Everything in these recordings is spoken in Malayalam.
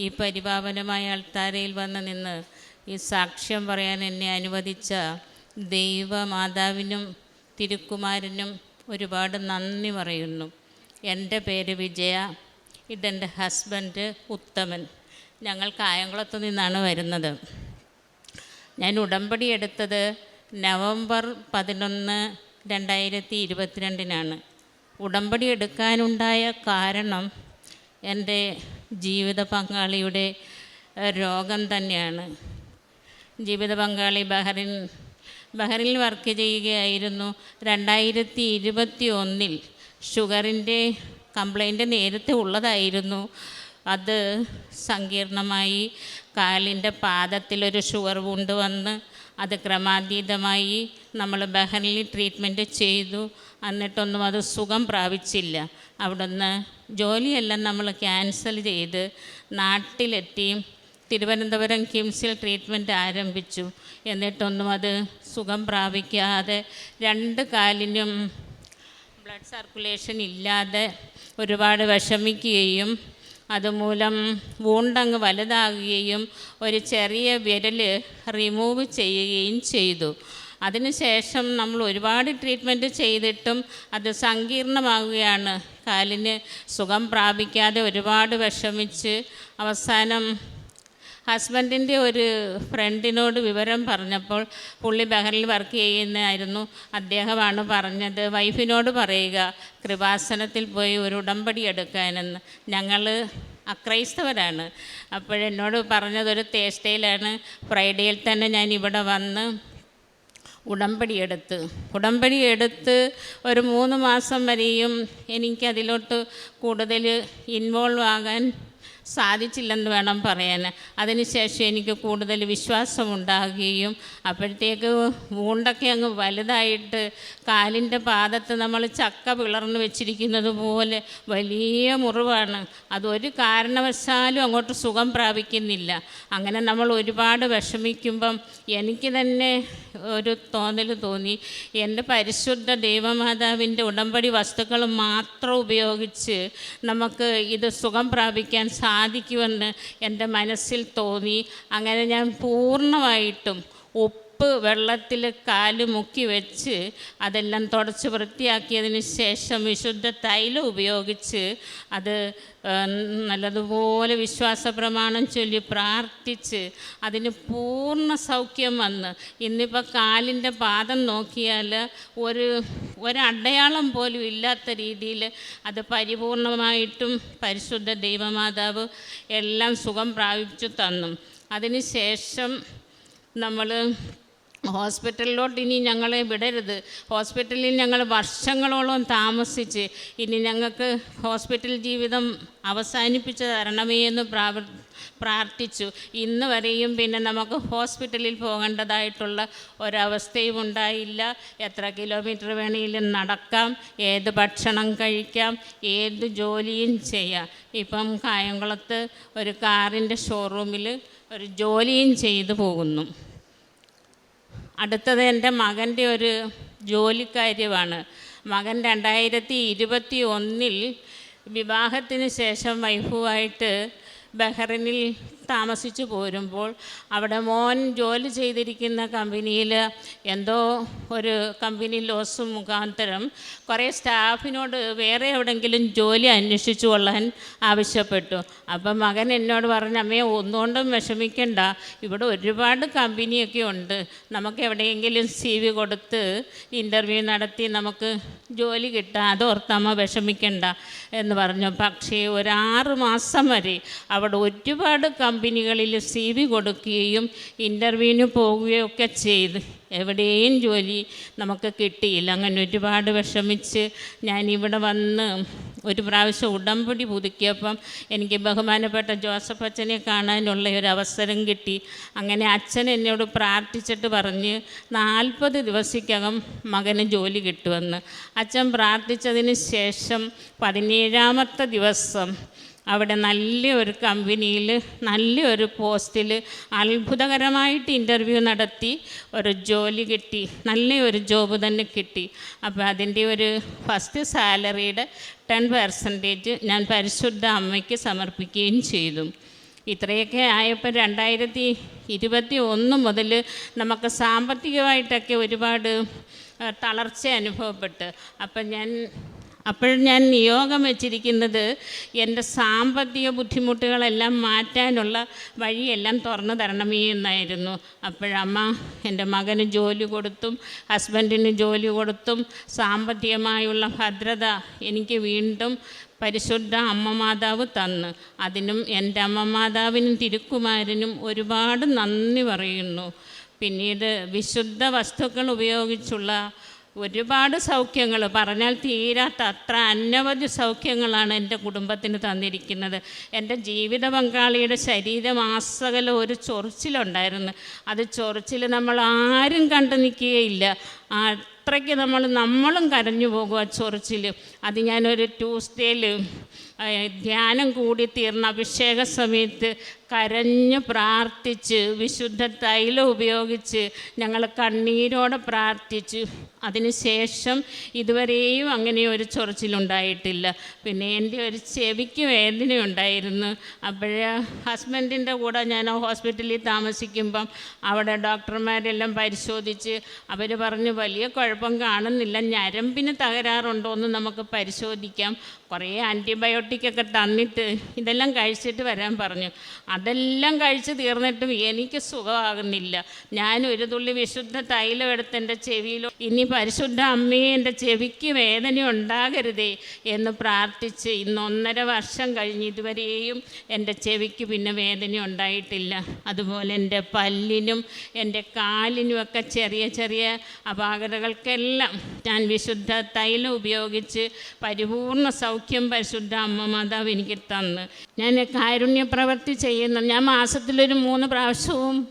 ഈ പരിപാവനമായ അൾത്താരയിൽ വന്ന് നിന്ന് ഈ സാക്ഷ്യം പറയാൻ എന്നെ അനുവദിച്ച ദൈവമാതാവിനും തിരുക്കുമാരനും ഒരുപാട് നന്ദി പറയുന്നു. എന്റെ പേര് വിജയ. ഇതെന്റെ ഹസ്ബൻഡ് ഉത്തമൻ. ഞങ്ങൾ കായംകുളത്ത് നിന്നാണ് വരുന്നത്. ഞാൻ ഉടമ്പടി എടുത്തത് നവംബർ പതിനൊന്ന് രണ്ടായിരത്തി ഇരുപത്തിരണ്ടിനാണ്. ഉടമ്പടി എടുക്കാനുണ്ടായ കാരണം എന്റെ ജീവിത പങ്കാളിയുടെ രോഗം തന്നെയാണ്. ജീവിത പങ്കാളി ബഹറിൻ ബഹറിൽ വർക്ക് ചെയ്യുകയായിരുന്നു. രണ്ടായിരത്തി ഇരുപത്തി ഒന്നിൽ ഷുഗറിന്റെ കംപ്ലൈന്റ് നേരത്തെ ഉള്ളതായിരുന്നു. അത് സങ്കീർണമായി കാലിന്റെ പാദത്തിലൊരു ഷുഗർ വുണ്ട് വന്ന് അത് ക്രമാതീതമായി നമ്മൾ ബഹറിൽ ട്രീറ്റ്മെന്റ് ചെയ്തു. എന്നിട്ടൊന്നും അത് സുഖം പ്രാപിച്ചില്ല. അവിടുന്ന് ജോലിയെല്ലാം നമ്മൾ ക്യാൻസൽ ചെയ്ത് നാട്ടിലെത്തി തിരുവനന്തപുരം കിംസിൽ ട്രീറ്റ്മെന്റ് ആരംഭിച്ചു. എന്നിട്ടൊന്നും അത് സുഖം പ്രാപിക്കാതെ രണ്ട് കാലിനും ബ്ലഡ് സർക്കുലേഷൻ ഇല്ലാതെ ഒരുപാട് വിഷമിക്കുകയും അതുമൂലം വൂണ്ടങ്ങ് വലുതാകുകയും ഒരു ചെറിയ വിരൽ റിമൂവ് ചെയ്യുകയും ചെയ്തു. അതിനുശേഷം നമ്മൾ ഒരുപാട് ട്രീറ്റ്മെന്റ് ചെയ്തിട്ടും അത് സങ്കീർണമാകുകയാണ് കാലിന് സുഖം പ്രാപിക്കാതെ ഒരുപാട് വിഷമിച്ച് അവസാനം ഹസ്ബൻഡിന്റെ ഒരു ഫ്രണ്ടിനോട് വിവരം പറഞ്ഞപ്പോൾ പുള്ളി ബഹറിൽ വർക്ക് ചെയ്യുന്നതായിരുന്നു. അദ്ദേഹമാണ് പറഞ്ഞത് വൈഫിനോട് പറയുക കൃപാസനത്തിൽ പോയി ഒരു ഉടമ്പടി എടുക്കാനെന്ന്. ഞങ്ങൾ അക്രൈസ്തവരാണ്. അപ്പോഴെന്നോട് പറഞ്ഞതൊരു തേസ്റ്റയിലാണ് ഫ്രൈഡേയിൽ തന്നെ ഞാൻ ഇവിടെ വന്ന് ഉടമ്പടി എടുത്ത്. ഉടമ്പടി എടുത്ത് ഒരു മൂന്ന് മാസം വരെയും എനിക്കതിലോട്ട് കൂടുതൽ ഇൻവോൾവ് ആകാൻ സാധിച്ചില്ലെന്ന് വേണം പറയാൻ. അതിനുശേഷം എനിക്ക് കൂടുതൽ വിശ്വാസമുണ്ടാകുകയും അപ്പോഴത്തേക്ക് വൂണ്ടൊക്കെ അങ്ങ് വലുതായിട്ട് കാലിന്റെ പാദത്ത് നമ്മൾ ചക്ക പിളർന്ന് വെച്ചിരിക്കുന്നത് പോലെ വലിയ മുറിവാണ്. അതൊരു കാരണവശാലും അങ്ങോട്ട് സുഖം പ്രാപിക്കുന്നില്ല. അങ്ങനെ നമ്മൾ ഒരുപാട് വിഷമിക്കുമ്പം എനിക്ക് തന്നെ ഒരു തോന്നൽ തോന്നി. എന്റെ പരിശുദ്ധ ദൈവമാതാവിന്റെ ഉടമ്പടി വസ്തുക്കൾ മാത്രം ഉപയോഗിച്ച് നമുക്ക് ഇത് സുഖം പ്രാപിക്കാൻ സാധിക്കുമെന്ന് എന്റെ മനസ്സിൽ തോന്നി. അങ്ങനെ ഞാൻ പൂർണമായിട്ടും ഉപ്പ് വെള്ളത്തിൽ കാൽ മുക്കി വെച്ച് അതെല്ലാം തുടച്ച് വൃത്തിയാക്കിയതിന് ശേഷം വിശുദ്ധ തൈലം ഉപയോഗിച്ച് അത് നല്ലതുപോലെ വിശ്വാസ പ്രമാണം ചൊല്ലി പ്രാർത്ഥിച്ച് അതിന് പൂർണ സൗഖ്യം വന്ന്. ഇന്നിപ്പോൾ കാലിന്റെ പാദം നോക്കിയാൽ ഒരു ഒരടയാളം പോലും ഇല്ലാത്ത രീതിയിൽ അത് പരിപൂർണമായിട്ടും പരിശുദ്ധ ദൈവമാതാവ് എല്ലാം സുഖം പ്രാപിച്ചു തന്നു. അതിന് ശേഷം നമ്മൾ ഹോസ്പിറ്റലിലോട്ട് ഇനി ഞങ്ങളെ വിടരുത്. ഹോസ്പിറ്റലിൽ ഞങ്ങൾ വർഷങ്ങളോളം താമസിച്ച് ഇനി ഞങ്ങൾക്ക് ഹോസ്പിറ്റൽ ജീവിതം അവസാനിപ്പിച്ച് തരണമേ എന്ന് പ്രാവർ പ്രാർത്ഥിച്ചു. ഇന്ന് വരെയും പിന്നെ നമുക്ക് ഹോസ്പിറ്റലിൽ പോകേണ്ടതായിട്ടുള്ള ഒരവസ്ഥയും ഉണ്ടായില്ല. എത്ര കിലോമീറ്റർ വേണമെങ്കിലും നടക്കാം ഏത് ഭക്ഷണം കഴിക്കാം ഏത് ജോലിയും ചെയ്യാം. ഇപ്പം കായംകുളത്ത് ഒരു കാറിന്റെ ഷോറൂമിൽ ഒരു ജോലിയും ചെയ്തു പോകുന്നു. അടുത്തത് എന്റെ മകന്റെ ഒരു ജോലിക്കാര്യമാണ്. മകൻ രണ്ടായിരത്തി ഇരുപത്തി ഒന്നിൽ വിവാഹത്തിന് ശേഷം വൈഫുമായിട്ട് ബഹ്റിനിൽ താമസിച്ചു പോരുമ്പോൾ അവിടെ മോൻ ജോലി ചെയ്തിരിക്കുന്ന കമ്പനിയിൽ എന്തോ ഒരു കമ്പനി ലോസ് മുഖാന്തരം കുറേ സ്റ്റാഫിനോട് വേറെ എവിടെങ്കിലും ജോലി അന്വേഷിച്ചു കൊള്ളാൻ ആവശ്യപ്പെട്ടു. അപ്പം മകൻ എന്നോട് പറഞ്ഞു അമ്മയെ ഒന്നുകൊണ്ടും വിഷമിക്കണ്ട. ഇവിടെ ഒരുപാട് കമ്പനിയൊക്കെ ഉണ്ട്. നമുക്ക് എവിടെയെങ്കിലും സി വി കൊടുത്ത് ഇന്റർവ്യൂ നടത്തി നമുക്ക് ജോലി കിട്ടാം. അതോർത്തമ്മ വിഷമിക്കണ്ട എന്ന് പറഞ്ഞു. പക്ഷേ ഒരാറ് മാസം വരെ അവിടെ ഒരുപാട് കമ്പനികളിൽ സി വി കൊടുക്കുകയും ഇന്റർവ്യൂവിന് പോവുകയും ഒക്കെ ചെയ്ത്. എവിടെയും ജോലി നമുക്ക് കിട്ടിയില്ല. അങ്ങനെ ഒരുപാട് വിഷമിച്ച് ഞാനിവിടെ വന്ന് ഒരു പ്രാവശ്യം ഉടമ്പടി പുതുക്കിയപ്പം എനിക്ക് ബഹുമാനപ്പെട്ട ജോസഫ് അച്ഛനെ കാണാനുള്ള ഒരു അവസരം കിട്ടി. അങ്ങനെ അച്ഛൻ എന്നോട് പ്രാർത്ഥിച്ചിട്ട് പറഞ്ഞ് നാൽപ്പത് ദിവസത്തിക്കകം മകന് ജോലി കിട്ടുമെന്ന്. അച്ഛൻ പ്രാർത്ഥിച്ചതിന് ശേഷം പതിനേഴാമത്തെ ദിവസം അവിടെ നല്ലൊരു കമ്പനിയിൽ നല്ലൊരു പോസ്റ്റിൽ അത്ഭുതകരമായിട്ട് ഇന്റർവ്യൂ നടത്തി ഒരു ജോലി കിട്ടി നല്ലൊരു ജോബ് തന്നെ കിട്ടി. അപ്പോൾ അതിന്റെ ഒരു ഫസ്റ്റ് സാലറിയുടെ ടെൻ പെർസെന്റേജ് ഞാൻ പരിശുദ്ധ അമ്മയ്ക്ക് സമർപ്പിക്കുകയും ചെയ്തു. ഇത്രയൊക്കെ ആയപ്പോൾ രണ്ടായിരത്തി ഇരുപത്തി ഒന്ന് മുതൽ നമുക്ക് സാമ്പത്തികമായിട്ടൊക്കെ ഒരുപാട് തളർച്ച അനുഭവപ്പെട്ട്. അപ്പം ഞാൻ അപ്പോൾ ഞാൻ നിയോഗം വെച്ചിരിക്കുന്നത് എന്റെ സാമ്പത്തിക ബുദ്ധിമുട്ടുകളെല്ലാം മാറ്റാനുള്ള വഴിയെല്ലാം തുറന്നു തരണമേ എന്നായിരുന്നു. അപ്പോഴമ്മ എന്റെ മകന് ജോലി കൊടുത്തും ഹസ്ബൻഡിന് ജോലി കൊടുത്തും സാമ്പത്തികമായുള്ള ഭദ്രത എനിക്ക് വീണ്ടും പരിശുദ്ധ അമ്മ മാതാവ് തന്ന്. അതിനും എന്റെ അമ്മ മാതാവിനും തിരുക്കുമാരനും ഒരുപാട് നന്ദി പറയുന്നു. പിന്നീട് വിശുദ്ധ വസ്തുക്കൾ ഉപയോഗിച്ചുള്ള ഒരുപാട് സൗഖ്യങ്ങൾ. പറഞ്ഞാൽ തീരാത്ത അത്ര അനവധി സൗഖ്യങ്ങളാണ് എന്റെ കുടുംബത്തിന് തന്നിരിക്കുന്നത്. എന്റെ ജീവിത പങ്കാളിയുടെ ആസകല ഒരു ചൊറിച്ചിലുണ്ടായിരുന്നു. അത് ചൊറിച്ചിൽ നമ്മൾ ആരും കണ്ടു നിൽക്കുകയില്ല. അത്രയ്ക്ക് നമ്മൾ നമ്മളും കരഞ്ഞു പോകും ആ ചൊറിച്ചിൽ അത് ഞാനൊരു ട്യൂസ്ഡേയിൽ ധ്യാനം കൂടി തീർന്ന അഭിഷേക സമയത്ത് കരഞ്ഞ് പ്രാർത്ഥിച്ച് വിശുദ്ധ തൈലം ഉപയോഗിച്ച് ഞങ്ങൾ കണ്ണീരോടെ പ്രാർത്ഥിച്ചു. അതിനുശേഷം ഇതുവരെയും അങ്ങനെ ഒരു ചൊറിച്ചിലുണ്ടായിട്ടില്ല. പിന്നെ എന്റെ ഒരു ചെവിക്ക് വേദന ഉണ്ടായിരുന്നു. അപ്പോഴേ ഹസ്ബൻഡിന്റെ കൂടെ ഞാൻ ഹോസ്പിറ്റലിൽ താമസിക്കുമ്പം അവിടെ ഡോക്ടർമാരെല്ലാം പരിശോധിച്ച് അവർ പറഞ്ഞു വലിയ കുഴപ്പം കാണുന്നില്ല. ഞരമ്പിന് തകരാറുണ്ടോ എന്ന് നമുക്ക് പരിശോധിക്കാം. കുറേ ആന്റിബയോട്ടിക്കൊക്കെ തന്നിട്ട് ഇതെല്ലാം കഴിച്ചിട്ട് വരാൻ പറഞ്ഞു. അതെല്ലാം കഴിച്ച് തീർന്നിട്ടും എനിക്ക് സുഖമാകുന്നില്ല. ഞാൻ ഒരു തുള്ളി വിശുദ്ധ തൈലം എടുത്ത് എന്റെ ചെവിയിലോ ഇനി പരിശുദ്ധ അമ്മയെ എന്റെ ചെവിക്ക് വേദന ഉണ്ടാകരുതേ എന്ന് പ്രാർത്ഥിച്ച് ഇന്ന് ഒന്നര വർഷം കഴിഞ്ഞ് ഇതുവരെയും എന്റെ ചെവിക്ക് പിന്നെ വേദന ഉണ്ടായിട്ടില്ല. അതുപോലെ എന്റെ പല്ലിനും എന്റെ കാലിനുമൊക്കെ ചെറിയ ചെറിയ അപാകതകൾക്കെല്ലാം ഞാൻ വിശുദ്ധ തൈലം ഉപയോഗിച്ച് പരിപൂർണ സൗഖ്യം പരിശുദ്ധ അമ്മ മാതാവ് എനിക്ക് തന്ന്. ഞാൻ കാരുണ്യ പ്രവൃത്തി ചെയ്യുന്ന. ഞാൻ മാസത്തിലൊരു മൂന്ന് പ്രാവശ്യവും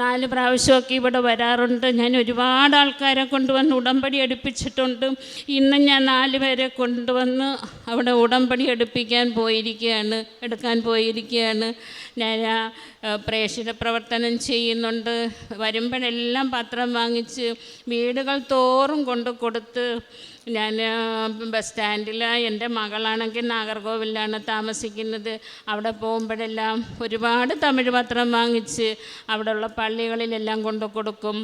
നാല് പ്രാവശ്യമൊക്കെ ഇവിടെ വരാറുണ്ട്. ഞാൻ ഒരുപാട് ആൾക്കാരെ കൊണ്ടുവന്ന് ഉടമ്പടി എടുപ്പിച്ചിട്ടുണ്ട് ഇന്ന് ഞാൻ നാല് പേരെ കൊണ്ടുവന്ന് അവിടെ ഉടമ്പടി എടുപ്പിക്കാൻ പോയിരിക്കുകയാണ് എടുക്കാൻ പോയിരിക്കുകയാണ്. ഞാൻ പ്രേക്ഷിത പ്രവർത്തനം ചെയ്യുന്നുണ്ട്. വരുമ്പോഴെല്ലാം പത്രം വാങ്ങിച്ച് വീടുകൾ തോറും കൊണ്ട് കൊടുത്ത് ഞാൻ ബസ് സ്റ്റാൻഡിൽ എന്റെ മകളാണെങ്കിൽ നാഗർകോവിലാണ് താമസിക്കുന്നത്. അവിടെ പോകുമ്പോഴെല്ലാം ഒരുപാട് തമിഴ് പത്രം വാങ്ങിച്ച് അവിടെയുള്ള പള്ളികളിലെല്ലാം കൊണ്ടു കൊടുക്കും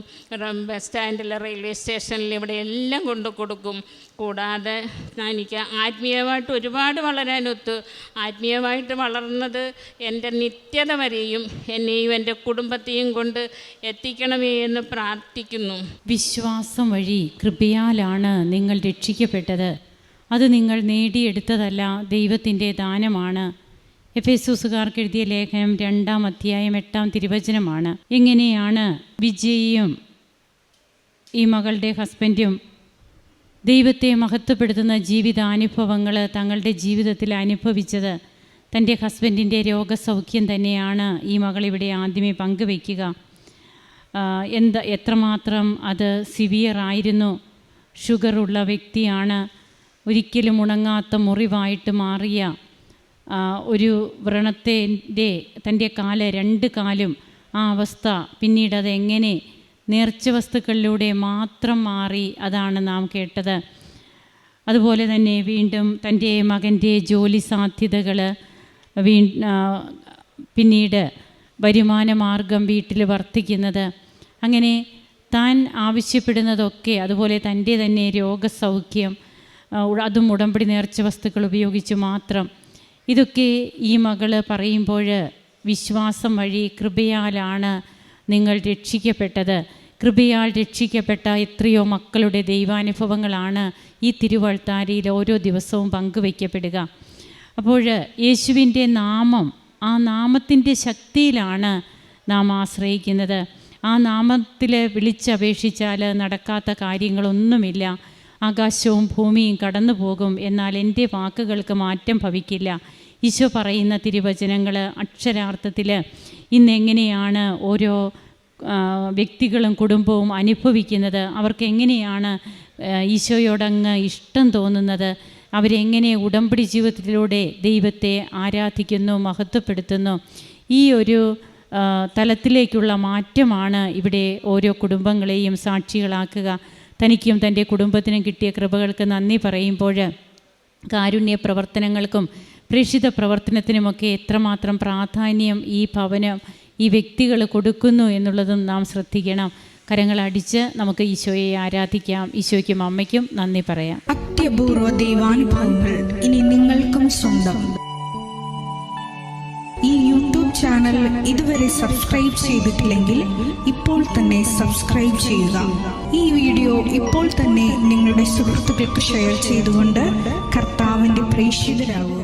ബസ് സ്റ്റാൻഡിൽ റെയിൽവേ സ്റ്റേഷനിൽ ഇവിടെ എല്ലാം കൊണ്ടു കൊടുക്കും കൂടാതെ എനിക്ക് ആത്മീയമായിട്ട് ഒരുപാട് വളരാനൊത്ത് ആത്മീയമായിട്ട് വളർന്നത് എന്റെ നിത്യത വരെയും എന്നെയും എന്റെ കുടുംബത്തെയും കൊണ്ട് എത്തിക്കണമേ എന്ന് പ്രാർത്ഥിക്കുന്നു. വിശ്വാസം വഴി കൃപയാലാണ് നിങ്ങൾ രക്ഷിക്കപ്പെട്ടത്. അത് നിങ്ങൾ നേടിയെടുത്തതല്ല ദൈവത്തിന്റെ ദാനമാണ്. എഫ് എഫേസൂസുകാർക്ക് എഴുതിയ ലേഖനം രണ്ടാം അധ്യായം എട്ടാം തിരുവചനമാണ്. എങ്ങനെയാണ് വിജയിയും ഈ മകളുടെ ഹസ്ബൻഡും ദൈവത്തെ മഹത്വപ്പെടുത്തുന്ന ജീവിതാനുഭവങ്ങൾ തങ്ങളുടെ ജീവിതത്തിൽ അനുഭവിച്ചത് തന്റെ ഹസ്ബൻഡിന്റെ രോഗസൗഖ്യം തന്നെയാണ് ഈ മകൾ ഇവിടെ ആദ്യമേ പങ്കുവയ്ക്കുക. എന്താ എത്രമാത്രം അത് സിവിയർ ആയിരുന്നു. ഉള്ള വ്യക്തിയാണ്. ഒരിക്കലും ഉണങ്ങാത്ത മുറിവായിട്ട് മാറിയ ഒരു വ്രണത്തിന്റെ തന്റെ കാൽ രണ്ട് കാലും ആ അവസ്ഥ പിന്നീട് അതെങ്ങനെ നേർച്ച വസ്തുക്കളിലൂടെ മാത്രം മാറി അതാണ് നാം കേട്ടത്. അതുപോലെ തന്നെ വീണ്ടും തന്റെ മകന്റെ ജോലി സാധ്യതകൾ വീ പിന്നീട് വരുമാന മാർഗം വീട്ടിൽ വർദ്ധിക്കുന്നത് അങ്ങനെ താൻ ആവശ്യപ്പെടുന്നതൊക്കെ അതുപോലെ തന്റെ തന്നെ രോഗസൗഖ്യം അതും ഉടമ്പടി നേർച്ച വസ്തുക്കൾ ഉപയോഗിച്ച് മാത്രം. ഇതൊക്കെ ഈ മകൾ പറയുമ്പോൾ വിശ്വാസം വഴി കൃപയാലാണ് നിങ്ങൾ രക്ഷിക്കപ്പെട്ടത്. കൃപയാൽ രക്ഷിക്കപ്പെട്ട എത്രയോ മക്കളുടെ ദൈവാനുഭവങ്ങളാണ് ഈ തിരുവൾത്താരിയിൽ ഓരോ ദിവസവും പങ്കുവയ്ക്കപ്പെടുക. അപ്പോൾ യേശുവിന്റെ നാമം ആ നാമത്തിന്റെ ശക്തിയിലാണ് നാം ആശ്രയിക്കുന്നത്. ആ നാമത്തിൽ വിളിച്ചപേക്ഷിച്ചാൽ നടക്കാത്ത കാര്യങ്ങളൊന്നുമില്ല. ആകാശവും ഭൂമിയും കടന്നു പോകും എന്നാൽ എന്റെ വാക്കുകൾക്ക് മാറ്റം ഭവിക്കില്ല. ഈശോ പറയുന്ന തിരുവചനങ്ങൾ അക്ഷരാർത്ഥത്തിൽ ഇന്നെങ്ങനെയാണ് ഓരോ വ്യക്തികളും കുടുംബവും അനുഭവിക്കുന്നത്? അവർക്ക് എങ്ങനെയാണ് ഈശോയോടങ്ങ് ഇഷ്ടം തോന്നുന്നത്? അവരെങ്ങനെ ഉടമ്പടി ജീവിതത്തിലൂടെ ദൈവത്തെ ആരാധിക്കുന്നു മഹത്വപ്പെടുത്തുന്നു? ഈ ഒരു തലത്തിലേക്കുള്ള മാറ്റമാണ് ഇവിടെ ഓരോ കുടുംബങ്ങളെയും സാക്ഷികളാക്കുക. തനിക്കും തന്റെ കുടുംബത്തിനും കിട്ടിയ കൃപകൾക്ക് നന്ദി പറയുമ്പോൾ കാരുണ്യ പ്രവർത്തനങ്ങൾക്കും പ്രേക്ഷിത പ്രവർത്തനത്തിനുമൊക്കെ എത്രമാത്രം പ്രാധാന്യം ഈ ഭവനം ഈ വ്യക്തികൾ കൊടുക്കുന്നു എന്നുള്ളതും നാം ശ്രദ്ധിക്കണം. കരങ്ങളടിച്ച് നമുക്ക് ഈശോയെ ആരാധിക്കാം. ഈശോയ്ക്കും അമ്മയ്ക്കും നന്ദി പറയാം. അത്യപൂർവ ദൈവാനുഭവങ്ങൾ ഇനി നിങ്ങൾക്കും സ്വന്തം. ഈ യൂട്യൂബ് ചാനൽ ഇതുവരെ സബ്സ്ക്രൈബ് ചെയ്തിട്ടില്ലെങ്കിൽ ഇപ്പോൾ തന്നെ സബ്സ്ക്രൈബ് ചെയ്യുക. ഈ വീഡിയോ ഇപ്പോൾ തന്നെ നിങ്ങളുടെ സുഹൃത്തുക്കൾക്ക് ഷെയർ ചെയ്തുകൊണ്ട് കർത്താവിന്റെ പ്രേക്ഷിതരാകുക.